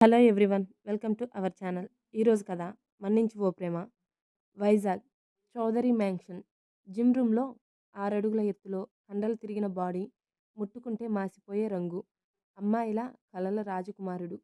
Hello everyone welcome to our channel. ఈరోజు కథ మన్నించి ఓ ప్రేమ. వైజాగ్ చౌదరి మ్యాంక్షన్ జిమ్ రూమ్లో ఆరడుగుల ఎత్తులో కండలు తిరిగిన బాడీ ముట్టుకుంటే మాసిపోయే రంగు. అమ్మాయిలా కలల రాజకుమారుడు.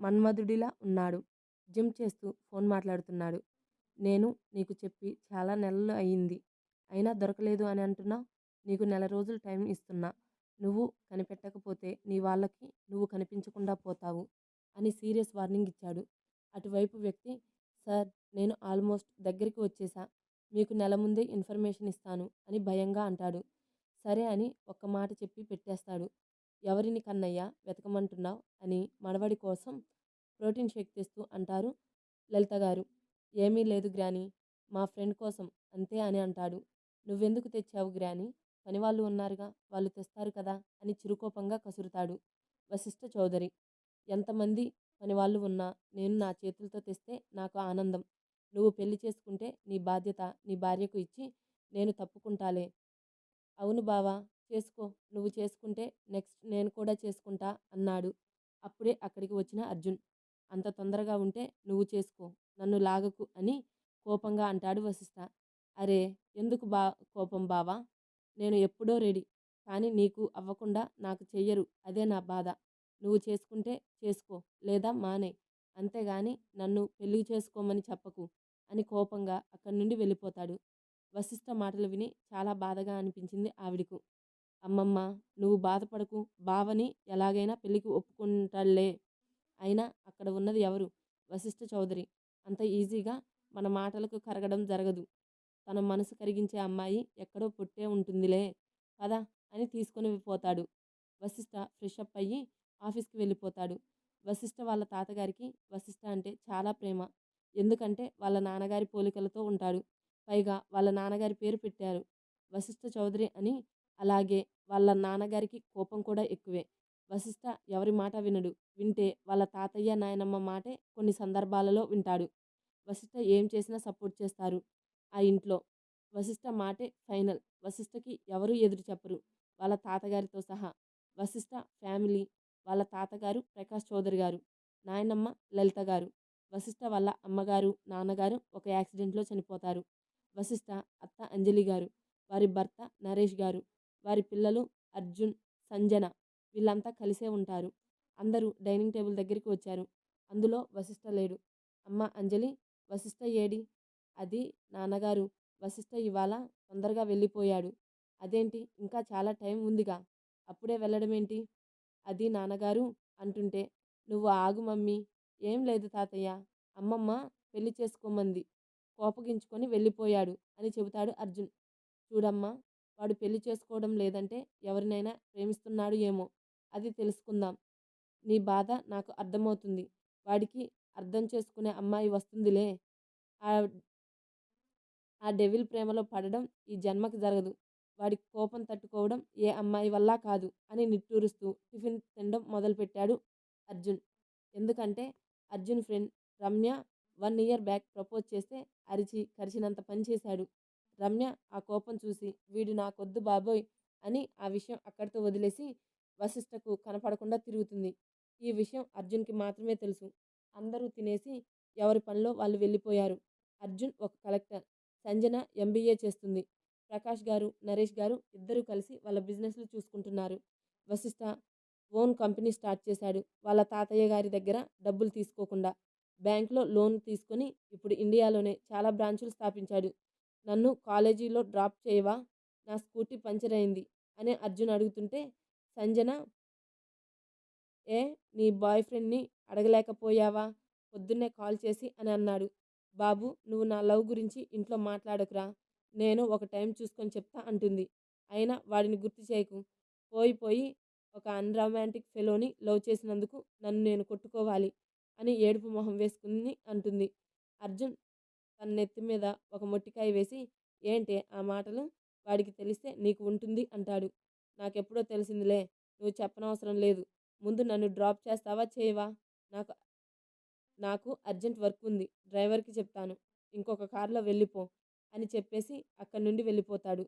మన్మధుడిలా ఉన్నాడు. జిమ్ చేస్తూ ఫోన్ మాట్లాడుతున్నాడు. నేను నీకు చెప్పి చాలా నెలలు అయ్యింది. అయినా దొరకలేదు అని అంటున్నా. నీకు నెల రోజులు టైం ఇస్తున్నా. నువ్వు కనిపెట్టకపోతే నీ వాళ్ళకి నువ్వు కనిపించకుండా పోతావు. అని సీరియస్ వార్నింగ్ ఇచ్చాడు. అటువైపు వ్యక్తి సార్ నేను ఆల్మోస్ట్ దగ్గరికి వచ్చేసా. మీకు నెల ముందే ఇన్ఫర్మేషన్ ఇస్తాను అని భయంగా అంటాడు. సరే అని ఒక్క మాట చెప్పి పెట్టేస్తాడు. ఎవరిని కన్నయ్యా వెతకమంటున్నావు? అని మనవడి కోసం ప్రోటీన్ షేక్ తెస్తూ అంటారు లలిత గారు. ఏమీ లేదు గ్రాని మా ఫ్రెండ్ కోసం అంతే అని అంటాడు. నువ్వెందుకు తెచ్చావు గ్రాని? పనివాళ్ళు ఉన్నారుగా వాళ్ళు తెస్తారు కదా అని చిరుకోపంగా కసురుతాడు వశిష్ఠ చౌదరి. ఎంతమంది పనివాళ్ళు ఉన్నా నేను నా చేతులతో తెస్తే నాకు ఆనందం. నువ్వు పెళ్ళి చేసుకుంటే నీ బాధ్యత నీ భార్యకు ఇచ్చి నేను తప్పుకుంటాలే. అవును బావా చేసుకో. నువ్వు చేసుకుంటే నెక్స్ట్ నేను కూడా చేసుకుంటా అన్నాడు. అప్పుడే అక్కడికి వచ్చిన అర్జున్. అంత తొందరగా ఉంటే నువ్వు చేసుకో. నన్ను లాగకు అని కోపంగా అంటాడు వశిష్ట. అరే ఎందుకు బా కోపం బావా? నేను ఎప్పుడో రెడీ. కానీ నీకు అవ్వకుండా నాకు చెయ్యరు. అదే నా బాధ. నువ్వు చేసుకుంటే చేసుకో లేదా మానే. అంతేగాని నన్ను పెళ్ళి చేసుకోమని చెప్పకు అని కోపంగా అక్కడి నుండి వెళ్ళిపోతాడు. వశిష్ఠ మాటలు విని చాలా బాధగా అనిపించింది ఆవిడకు. అమ్మమ్మ నువ్వు బాధపడకు. బావని ఎలాగైనా పెళ్ళికి ఒప్పుకుంటాడులే. అయినా అక్కడ ఉన్నది ఎవరు? వశిష్ఠ చౌదరి. అంత ఈజీగా మన మాటలకు కరగడం జరగదు. తన మనసు కరిగించే అమ్మాయి ఎక్కడో పుట్టే ఉంటుందిలే. కదా అని తీసుకొని పోతాడు. వశిష్ఠ ఫ్రెష్ అప్ అయ్యి ఆఫీస్కి వెళ్ళిపోతాడు. వశిష్ఠ వాళ్ళ తాతగారికి వశిష్ఠ అంటే చాలా ప్రేమ. ఎందుకంటే వాళ్ళ నాన్నగారి పోలికలతో ఉంటాడు. పైగా వాళ్ళ నాన్నగారి పేరు పెట్టారు. వశిష్ఠ చౌదరి అని అలాగే వాళ్ళ నాన్నగారికి కోపం కూడా ఎక్కువే. వశిష్ఠ ఎవరి మాట వినడు. వింటే వాళ్ళ తాతయ్య నాయనమ్మ మాటే కొన్ని సందర్భాలలో వింటాడు. వశిష్ఠ ఏం చేసినా సపోర్ట్ చేస్తారు. ఆ ఇంట్లో వశిష్ఠ మాటే ఫైనల్. వశిష్ఠకి ఎవరు ఎదురు చెప్పరు. వాళ్ళ తాతగారితో సహా. వశిష్ఠ ఫ్యామిలీ వాళ్ళ తాతగారు ప్రకాష్ చౌదరి గారు నాయనమ్మ లలిత గారు వశిష్ఠ వాళ్ళ అమ్మగారు నాన్నగారు ఒక యాక్సిడెంట్లో చనిపోతారు. వశిష్ఠ అత్త అంజలి గారు వారి భర్త నరేష్ గారు వారి పిల్లలు అర్జున్ సంజన వీళ్ళంతా కలిసే ఉంటారు. అందరూ డైనింగ్ టేబుల్ దగ్గరికి వచ్చారు. అందులో వశిష్ఠ లేడు. అమ్మ అంజలి వశిష్ఠ ఏడి? అది నాన్నగారు. వశిష్ఠ ఇవాళ తొందరగా వెళ్ళిపోయాడు. అదేంటి? ఇంకా చాలా టైం ఉందిగా. అప్పుడే వెళ్ళడమేంటి? అది నాన్నగారు అంటుంటే నువ్వు ఆగు మమ్మీ ఏం లేదు తాతయ్య అమ్మమ్మ పెళ్ళి చేసుకోమంది కోపగించుకొని వెళ్ళిపోయాడు అని చెబుతాడు అర్జున్. చూడమ్మా వాడు పెళ్ళి చేసుకోవడం లేదంటే ఎవరినైనా ప్రేమిస్తున్నాడు ఏమో అది తెలుసుకుందాం. నీ బాధ నాకు అర్థమవుతుంది వాడికి అర్థం చేసుకునే అమ్మాయి వస్తుందిలే. ఆ ఆ డెవిల్ ప్రేమలో పడడం ఈ జన్మకి జరగదు. వాడి కోపం తట్టుకోవడం ఏ అమ్మాయి వల్ల కాదు అని నిట్టూరుస్తూ టిఫిన్ తినడం మొదలుపెట్టాడు అర్జున్. ఎందుకంటే Arjun friend Ramya one year back propose చేస్తే అరిచి కరిచినంత పనిచేశాడు రమ్య ఆ కోపం చూసి వీడు నాకొద్దు బాబోయ్ అని ఆ విషయం అక్కడితో వదిలేసి వశిష్ఠకు కనపడకుండా తిరుగుతుంది. ఈ విషయం అర్జున్కి మాత్రమే తెలుసు. అందరూ తినేసి ఎవరి పనిలో వాళ్ళు వెళ్ళిపోయారు. అర్జున్ ఒక కలెక్టర్ సంజన ఎంబీఏ చేస్తుంది. ప్రకాష్ గారు నరేష్ గారు ఇద్దరూ కలిసి వాళ్ళ బిజినెస్లు చూసుకుంటున్నారు. వశిష్ట ఓన్ కంపెనీ స్టార్ట్ చేశాడు. వాళ్ళ తాతయ్య గారి దగ్గర డబ్బులు తీసుకోకుండా బ్యాంకులో లోన్ తీసుకొని ఇప్పుడు ఇండియాలోనే చాలా బ్రాంచులు స్థాపించాడు. నన్ను కాలేజీలో డ్రాప్ చేయవా? నా స్కూటీ పంచర్ అయింది అని అర్జున్ అడుగుతుంటే సంజన ఏ నీ బాయ్ ఫ్రెండ్ని అడగలేకపోయావా? పొద్దున్నే కాల్ చేసి అని అన్నాడు. బాబు నువ్వు నా లవ్ గురించి ఇంట్లో మాట్లాడకురా. నేను ఒక టైం చూసుకొని చెప్తా అంటుంది. అయినా వాడిని గుర్తు చేయకు. పోయి పోయి ఒక అన్రొమాంటిక్ ఫెలోని లవ్ చేసినందుకు నన్ను నేను కొట్టుకోవాలి అని ఏడుపు మొహం వేసుకుని అంటుంది. అర్జున్ తన నెత్తి మీద ఒక మొట్టికాయ వేసి ఏంటే ఆ మాటలు? వాడికి తెలిస్తే నీకు ఉంటుంది అంటాడు. నాకెప్పుడో తెలిసిందిలే. నువ్వు చెప్పనవసరం లేదు. ముందు నన్ను డ్రాప్ చేస్తావా చేయవా? నాకు నాకు అర్జెంట్ వర్క్ ఉంది. డ్రైవర్కి చెప్తాను. ఇంకొక కారులో వెళ్ళిపో. అని చెప్పేసి అక్కడి నుండి వెళ్ళిపోతాడు.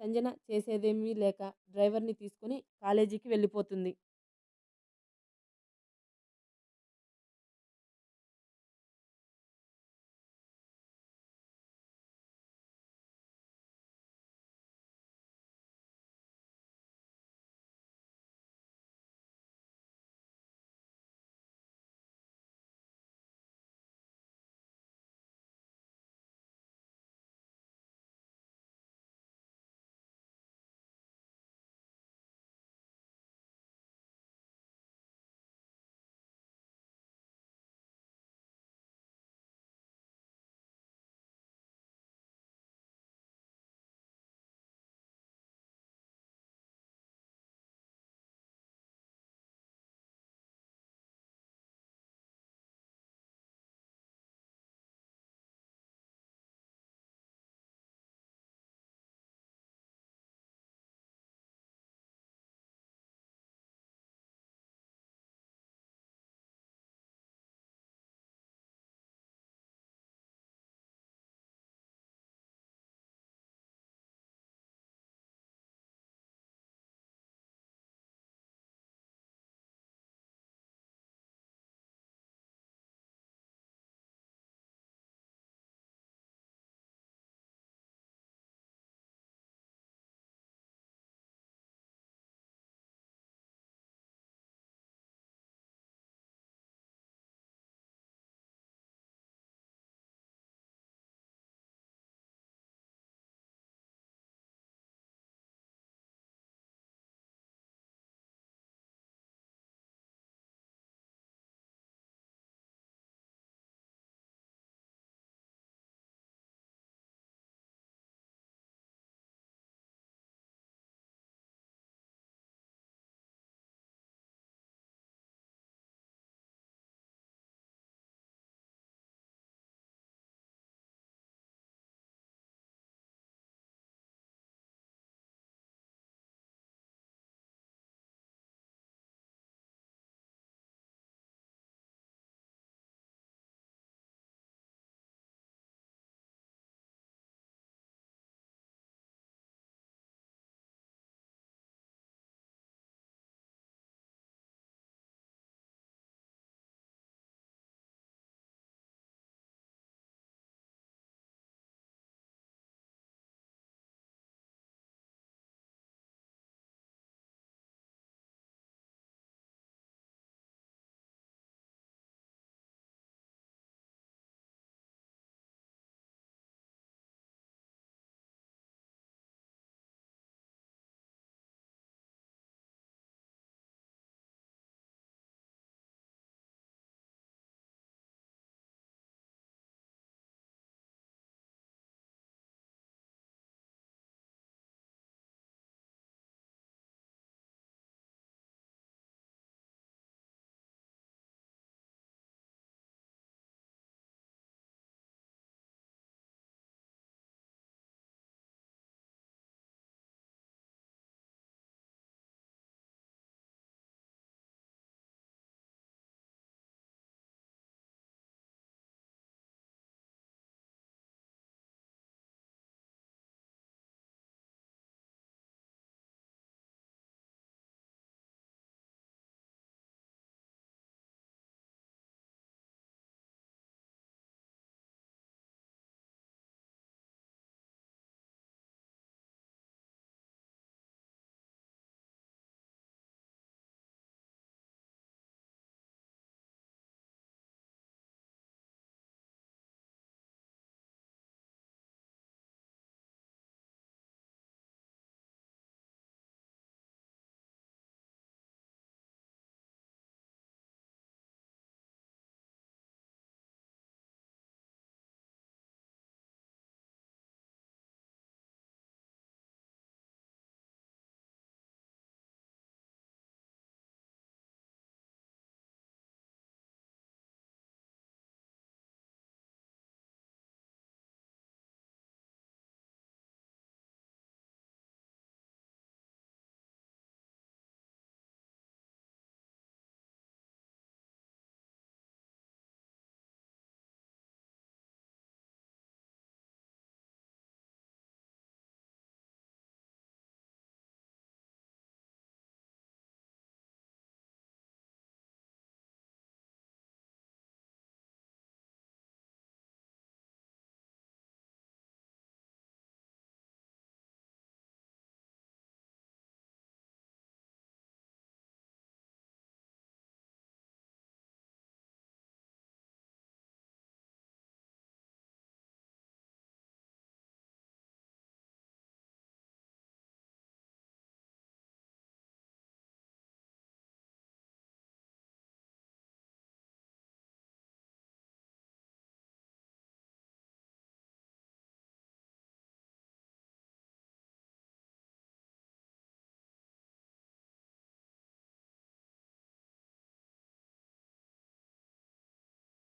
సంజన చేసేదేమీ లేక డ్రైవర్ని తీసుకొని కాలేజీకి వెళ్ళిపోతుంది.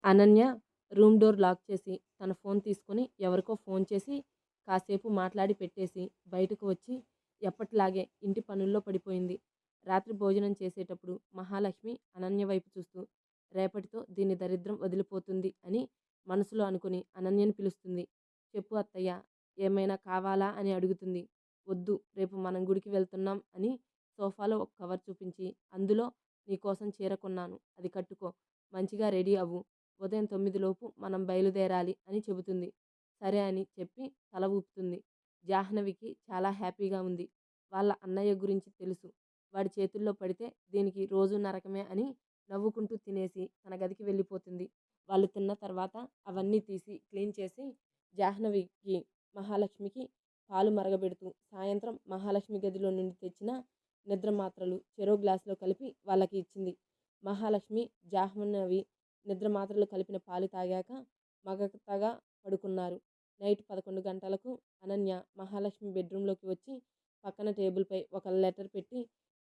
అనన్య రూమ్ డోర్ లాక్ చేసి తన ఫోన్ తీసుకొని ఎవరికో ఫోన్ చేసి కాసేపు మాట్లాడి పెట్టేసి బయటకు వచ్చి ఎప్పటిలాగే ఇంటి పనుల్లో పడిపోయింది. రాత్రి భోజనం చేసేటప్పుడు మహాలక్ష్మి అనన్య వైపు చూస్తూ రేపటితో దీని దరిద్రం వదిలిపోతుంది అని మనసులో అనుకుని అనన్యని పిలుస్తుంది. చెప్పు అత్తయ్య ఏమైనా కావాలా అని అడుగుతుంది. వద్దు రేపు మనం గుడికి వెళ్తున్నాం అని సోఫాలో ఒక కవర్ చూపించి అందులో నీకోసం చీర కొన్నాను. అది కట్టుకో. మంచిగా రెడీ అవ్వు. ఉదయం తొమ్మిదిలోపు మనం బయలుదేరాలి అని చెబుతుంది. సరే అని చెప్పి తల ఊపుతుంది. జాహ్నవికి చాలా హ్యాపీగా ఉంది. వాళ్ళ అన్నయ్య గురించి తెలుసు. వాడి చేతుల్లో పడితే దీనికి రోజు నరకమే అని నవ్వుకుంటూ తినేసి తన గదికి వెళ్ళిపోతుంది. వాళ్ళు తిన్న తర్వాత అవన్నీ తీసి క్లీన్ చేసి జాహ్నవికి మహాలక్ష్మికి పాలు మరగబెడుతూ సాయంత్రం మహాలక్ష్మి గదిలో నుండి తెచ్చిన నిద్ర మాత్రలు చెరో గ్లాసులో కలిపి వాళ్ళకి ఇచ్చింది. మహాలక్ష్మి జాహ్నవి నిద్ర మాత్రలు కలిపిన పాలు తాగాక మగతగా పడుకున్నారు. నైట్ పదకొండు గంటలకు అనన్య మహాలక్ష్మి బెడ్రూమ్లోకి వచ్చి పక్కన టేబుల్పై ఒక లెటర్ పెట్టి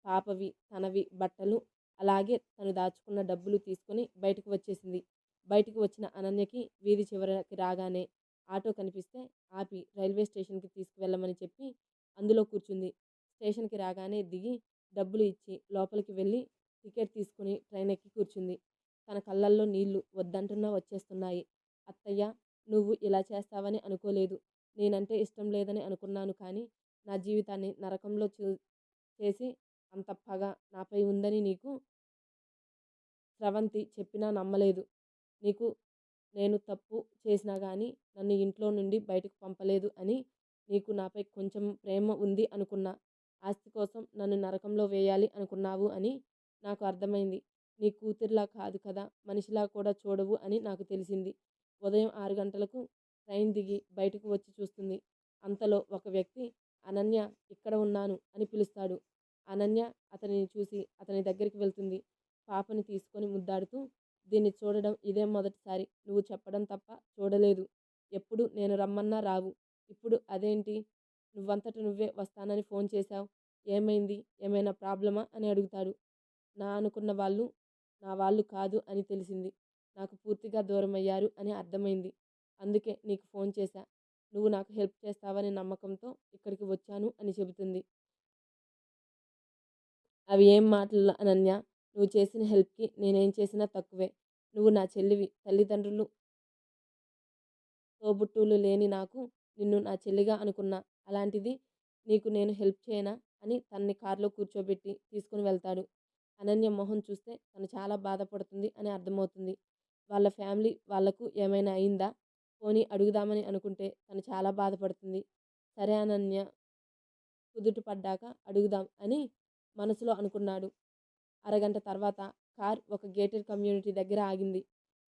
పాపవి తనవి బట్టలు అలాగే తను దాచుకున్న డబ్బులు తీసుకొని బయటకు వచ్చేసింది. బయటకు వచ్చిన అనన్యకి వీధి చివరికి రాగానే ఆటో కనిపిస్తే ఆపి రైల్వే స్టేషన్కి తీసుకువెళ్ళమని చెప్పి అందులో కూర్చుంది. స్టేషన్కి రాగానే దిగి డబ్బులు ఇచ్చి లోపలికి వెళ్ళి టికెట్ తీసుకుని ట్రైన్ ఎక్కి కూర్చుంది. తన కళ్ళల్లో నీళ్ళు వద్దంటున్నా వచ్చేస్తున్నాయి. అత్తయ్య నువ్వు ఇలా చేస్తావని అనుకోలేదు. నేనంటే ఇష్టం లేదని అనుకున్నాను కానీ నా జీవితాన్ని నరకంలో చూ చేసి అంత పగ నాపై ఉందని నీకు స్రవంతి చెప్పినా నమ్మలేదు. నీకు నేను తప్పు చేసినా కానీ నన్ను ఇంట్లో నుండి బయటకు పంపలేదు అని నీకు నాపై కొంచెం ప్రేమ ఉంది అనుకున్నా. ఆస్తి కోసం నన్ను నరకంలో వేయాలి అనుకున్నావు అని నాకు అర్థమైంది. నీ కూతురిలా కాదు కదా! మనిషిలా కూడా చూడవు అని నాకు తెలిసింది. ఉదయం ఆరు గంటలకు ట్రైన్ దిగి బయటకు వచ్చి చూస్తుంది. అంతలో ఒక వ్యక్తి అనన్య ఇక్కడ ఉన్నాను అని పిలుస్తాడు. అనన్య అతనిని చూసి అతని దగ్గరికి వెళ్తుంది. పాపని తీసుకొని ముద్దాడుతూ దీన్ని చూడడం ఇదే మొదటిసారి. నువ్వు చెప్పడం తప్ప చూడలేదు. ఎప్పుడు నేను రమ్మన్నా రావు. ఇప్పుడు అదేంటి? నువ్వంతట నువ్వే వస్తానని ఫోన్ చేశావు. ఏమైంది? ఏమైనా ప్రాబ్లమా? అని అడుగుతాడు. నా అనుకున్న వాళ్ళు నా వాళ్ళు కాదు అని తెలిసింది. నాకు పూర్తిగా దూరం అయ్యారు అని అర్థమైంది. అందుకే నీకు ఫోన్ చేశా. నువ్వు నాకు హెల్ప్ చేస్తావనే నమ్మకంతో ఇక్కడికి వచ్చాను అని చెబుతుంది. అవి ఏం మాటలు అనన్య? నువ్వు చేసిన హెల్ప్కి నేనేం చేసినా తక్కువే. నువ్వు నా చెల్లివి తల్లిదండ్రులు తోబుట్టువులు లేని నాకు నిన్ను నా చెల్లిగా అనుకున్నా. అలాంటిది నీకు నేను హెల్ప్ చేయనా? అని తన్ని కారులో కూర్చోబెట్టి తీసుకుని వెళ్తాడు. అనన్య మొహం చూస్తే తను చాలా బాధపడుతుంది అని అర్థమవుతుంది. వాళ్ళ ఫ్యామిలీ వాళ్ళకు ఏమైనా అయిందా? పోనీ అడుగుదామని అనుకుంటే తను చాలా బాధపడుతుంది. సరే అనన్య కుదుట పడ్డాక అడుగుదాం అని మనసులో అనుకున్నాడు. అరగంట తర్వాత కార్ ఒక గేటెడ్ కమ్యూనిటీ దగ్గర ఆగింది.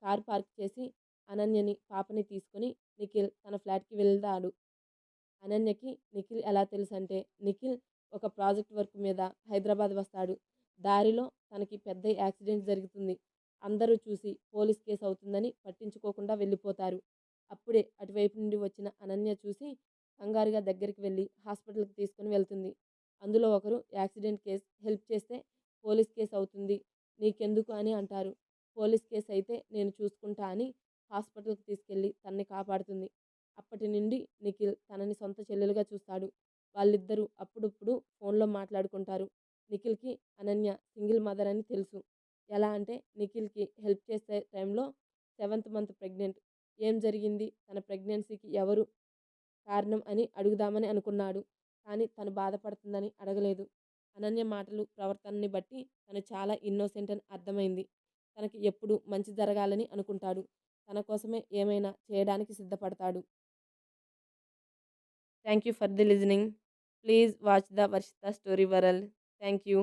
కార్ పార్క్ చేసి అనన్యని పాపని తీసుకొని నిఖిల్ తన ఫ్లాట్కి వెళ్తాడు. అనన్యకి నిఖిల్ ఎలా తెలుసు అంటే నిఖిల్ ఒక ప్రాజెక్ట్ వర్క్ మీద హైదరాబాద్ వస్తాడు. దారిలో తనకి పెద్ద యాక్సిడెంట్ జరుగుతుంది. అందరూ చూసి పోలీస్ కేసు అవుతుందని పట్టించుకోకుండా వెళ్ళిపోతారు. అప్పుడే అటువైపు నుండి వచ్చిన అనన్య చూసి కంగారుగా దగ్గరికి వెళ్ళి హాస్పిటల్కి తీసుకుని వెళ్తుంది. అందులో ఒకరు యాక్సిడెంట్ కేసు హెల్ప్ చేస్తే పోలీస్ కేసు అవుతుంది. నీకెందుకు అని అంటారు. పోలీస్ కేసు అయితే నేను చూసుకుంటా అని హాస్పిటల్కి తీసుకెళ్ళి తనని కాపాడుతుంది. అప్పటి నుండి నిఖిల్ తనని సొంత చెల్లెలుగా చూస్తాడు. వాళ్ళిద్దరూ అప్పుడప్పుడు ఫోన్లో మాట్లాడుకుంటారు. నిఖిల్కి అనన్య సింగిల్ మదర్ అని తెలుసు. ఎలా అంటే నిఖిల్కి హెల్ప్ చేసే టైంలో సెవెంత్ మంత్ ప్రెగ్నెంట్. ఏం జరిగింది? తన ప్రెగ్నెన్సీకి ఎవరు కారణం అని అడుగుదామని అనుకున్నాడు. కానీ తను బాధపడుతుందని అడగలేదు. అనన్య మాటలు ప్రవర్తనని బట్టి తను చాలా ఇన్నోసెంట్ అని అర్థమైంది. తనకి ఎప్పుడు మంచి జరగాలని అనుకుంటాడు. తన కోసమే ఏమైనా చేయడానికి సిద్ధపడతాడు. Thank you for the listening. Please watch the Varshitha story world. Thank you